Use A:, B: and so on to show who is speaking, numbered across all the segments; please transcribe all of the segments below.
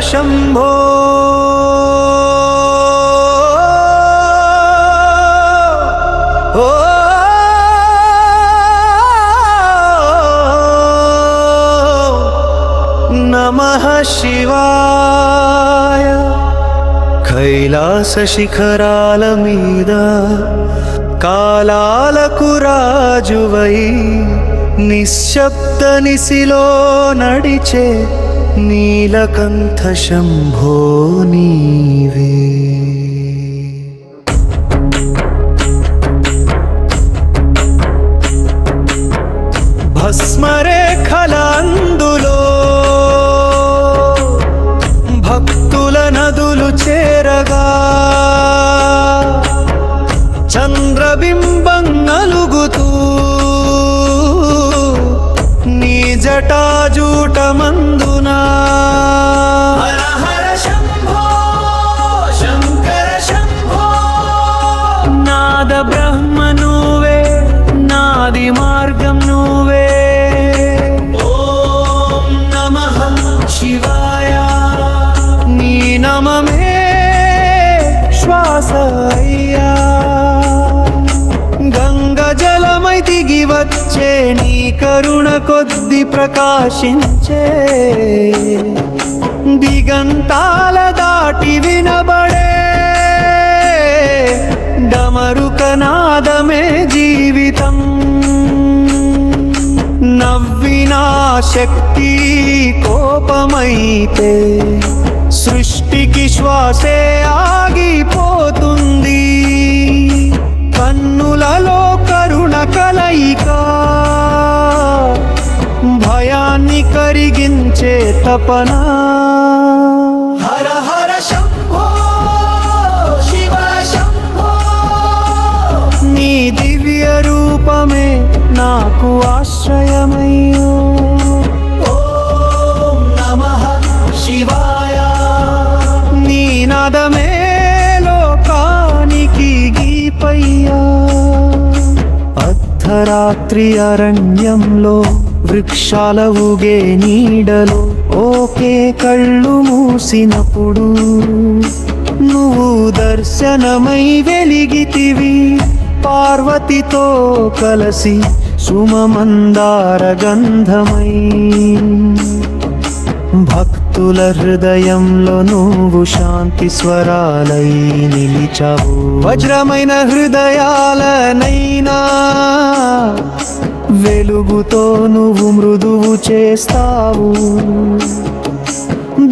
A: శంభో. ఓ. నమః శివాయ. కైలాస శిఖరాల మీద కాలాలకు రాజువై నిశ్శబ్ద నిశిలో నడిచే నీలకంఠ శంభో నీవే. భస్మరేఖలందులో భక్తుల నదులు చేరగా చంద్రబింబం నలుగుతూ నీ జటాజూటమందునా మార్గం నువ్వే. ఓం నమః శివాయ. నీ నమమే శ్వాస అయ్యా. గంగ జలమై దిగి వచ్చే నీ కరుణ కొద్ది ప్రకాశించే. దిగంతాల దాటి వినబడే డమరుకనాదమే జీవితం శక్తి కోపమైతే సృష్టికి శ్వాసే ఆగిపోతుంది. కన్నులలో కరుణ కలయిక భయాన్ని కరిగించే తపన. హర హర శంభో శివ శంభో. నీ దివ్య రూపమే నాకు ఆశ్రయమయ్యో. రాత్రి అరణ్యంలో వృక్షాల ఊగే నీడలో ఓకే కళ్ళు మూసినప్పుడు నువ్వు దర్శనమై వెలిగితివి. పార్వతితో కలసి సుమమందార గంధమై. భక్తుల హృదయంలో నువ్వు శాంతి స్వరాలై నిలిచావు. వజ్రమైన హృదయాలనైనా వెలుగుతో నువ్వు మృదువు చేస్తావు.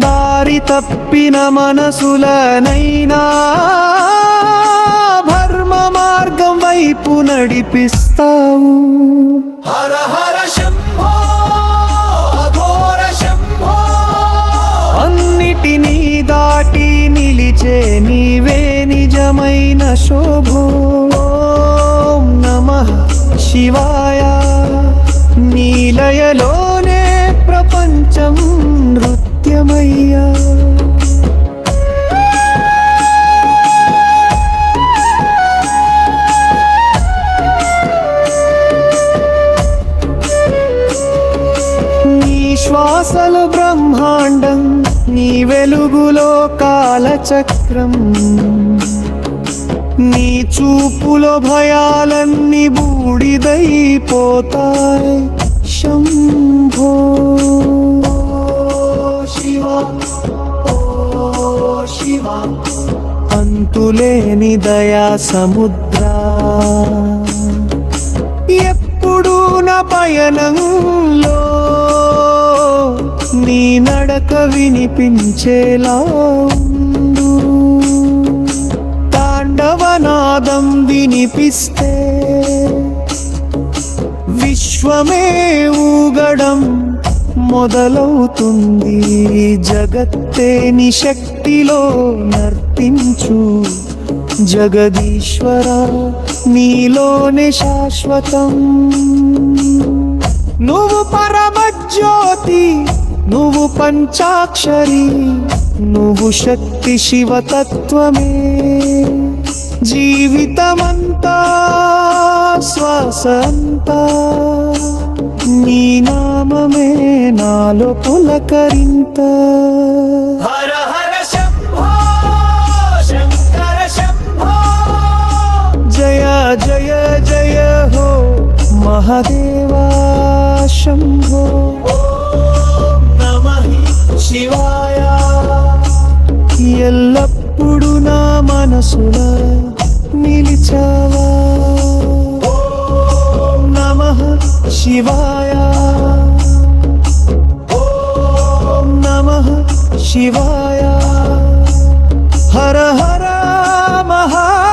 A: దారి తప్పిన మనసులనైనా భర్మ మార్గం వైపు నడిపిస్తావు. హర హర శంభో అన్నిటినీ దాటి నిలిచే నీవే నిజమైన శోభో. నమ శివాయ నీ వెలుగులో కాలచక్రం. నీ చూపులో భయాలన్నీ బూడిదైపోతాయి. శంభో శివ ఓ శివ అంతులేని దయా సముద్ర. ఎప్పుడు నా పయనం నడక వినిపించేలా ఉండు. తాండవనాదం వినిపిస్తే విశ్వమే ఊగడం మొదలవుతుంది. జగత్తే నీ శక్తిలో నర్తించు జగదీశ్వర నీలోనే శాశ్వతం. నువ్వు పరమజ్యోతి నువ్వు పంచాక్షరి నువ్వు శక్తి శివతత్వమే జీవితమంతా శ్వాస అంతా నీ నామమే నాలో పులకరింత.
B: హర హర శంభో శంకర శంభో.
A: జయ జయ జయ హో మహాదేవా
B: శివాయ.
A: ఎల్లప్పుడు నా మనసుల నిలిచావా? నమ శివాయ. నమ శివాయ. హర హర మహా